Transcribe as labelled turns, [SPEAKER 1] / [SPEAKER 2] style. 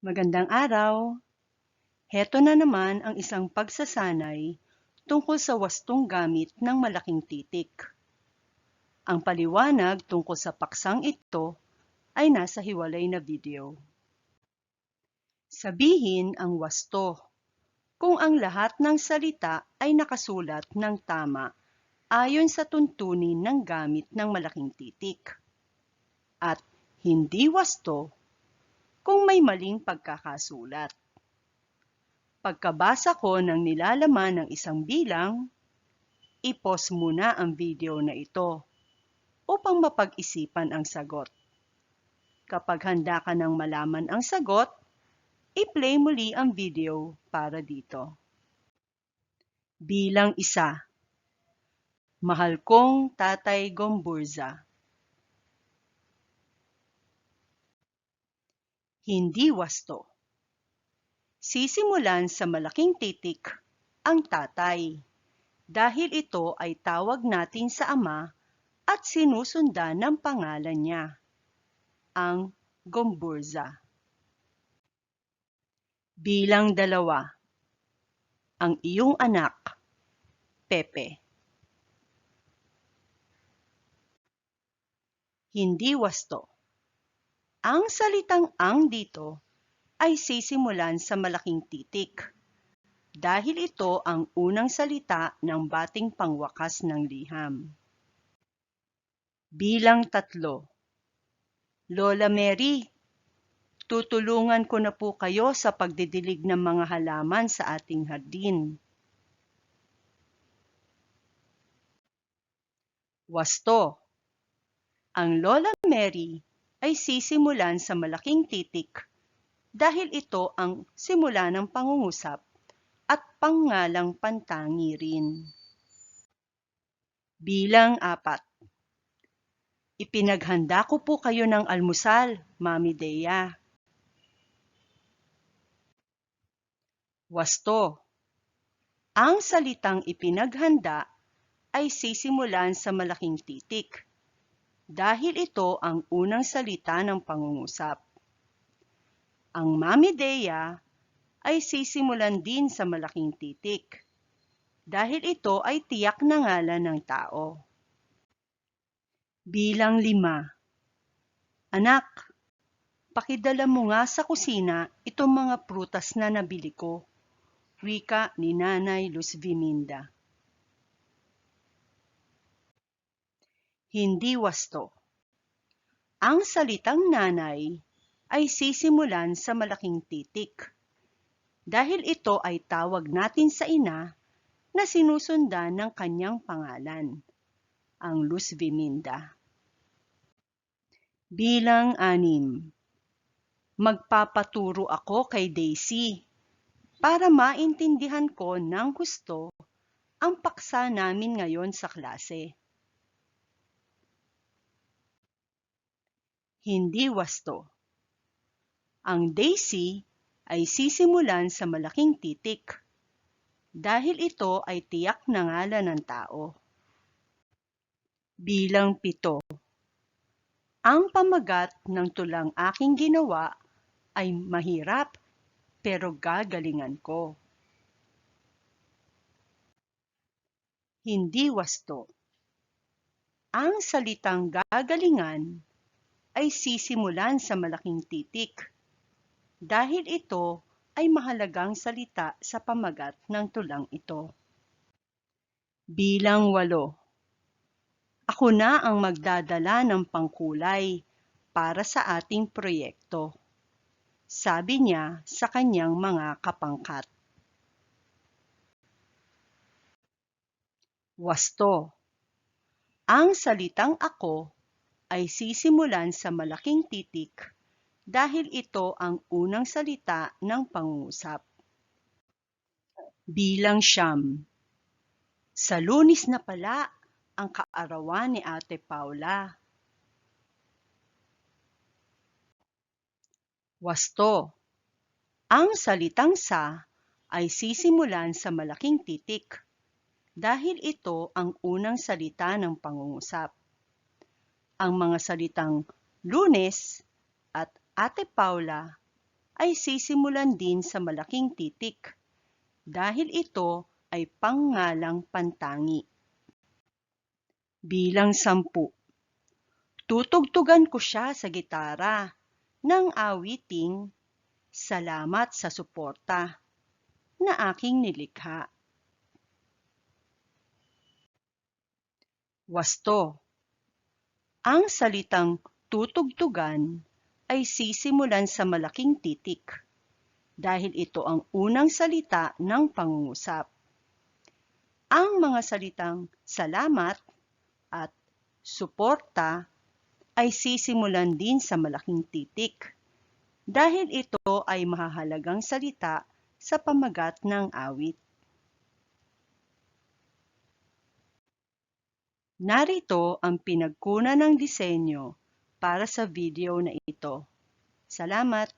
[SPEAKER 1] Magandang araw! Heto na naman ang isang pagsasanay tungkol sa wastong gamit ng malaking titik. Ang paliwanag tungkol sa paksang ito ay nasa hiwalay na video. Sabihin ang wasto kung ang lahat ng salita ay nakasulat ng tama ayon sa tuntunin ng gamit ng malaking titik. At hindi wasto kung may maling pagkakasulat. Pagkabasa ko ng nilalaman ng isang bilang, ipos muna ang video na ito upang mapag-isipan ang sagot. Kapag handa ka ng malaman ang sagot, i-play muli ang video para dito. Bilang isa, Mahal kong Tatay Gomburza. Hindi wasto. Sisimulan sa malaking titik ang tatay dahil ito ay tawag natin sa ama at sinusundan ng pangalan niya, ang Gomburza. Bilang dalawa, ang iyong anak, Pepe. Hindi wasto. Ang salitang ang dito ay sisimulan sa malaking titik dahil ito ang unang salita ng bating pangwakas ng liham. Bilang tatlo. Lola Mary, tutulungan ko na po kayo sa pagdidilig ng mga halaman sa ating hardin. Wasto. Ang Lola Mary ay sisimulan sa malaking titik dahil ito ang simula ng pangungusap at pangalang pantangi rin. Bilang apat. Ipinaghanda ko po kayo ng almusal, Mami Dea. Wasto. Ang salitang ipinaghanda ay sisimulan sa malaking titik dahil ito ang unang salita ng pangungusap. Ang Mami Dea ay sisimulan din sa malaking titik dahil ito ay tiyak na ngalan ng tao. Bilang lima. Anak, pakidala mo nga sa kusina itong mga prutas na nabili ko. Wika ni Nanay Luz Viminda. Hindi wasto. Ang salitang nanay ay sisimulan sa malaking titik dahil ito ay tawag natin sa ina na sinusundan ng kanyang pangalan, ang Luz Viminda. Bilang anim, magpapaturo ako kay Daisy para maintindihan ko ng gusto ang paksa namin ngayon sa klase. Hindi wasto. Ang daisy ay sisimulan sa malaking titik dahil ito ay tiyak na ngalan ng tao. Bilang pito. Ang pamagat ng tulang aking ginawa ay mahirap pero gagalingan ko. Hindi wasto. Ang salitang gagalingan ay sisimulan sa malaking titik dahil ito ay mahalagang salita sa pamagat ng tulang ito. Bilang walo. Ako na ang magdadala ng pangkulay para sa ating proyekto. Sabi niya sa kanyang mga kapangkat. Wasto. Ang salitang ako ay sisimulan sa malaking titik dahil ito ang unang salita ng pangungusap. Bilang siyam. Sa lunis na pala ang kaarawan ni Ate Paula. Wasto. Ang salitang sa ay sisimulan sa malaking titik dahil ito ang unang salita ng pangungusap ang mga salitang lunes at Ate Paula ay sisimulan din sa malaking titik dahil ito ay pangalang pantangi. Bilang sampu. Tutugtugan ko siya sa gitara ng awiting Salamat sa suporta na aking nilikha. Wasto. Ang salitang tutugtugan ay sisimulan sa malaking titik dahil ito ang unang salita ng pangungusap. Ang mga salitang salamat at suporta ay sisimulan din sa malaking titik dahil ito ay mahahalagang salita sa pamagat ng awit. Narito ang pinagkunan ng disenyo para sa video na ito. Salamat!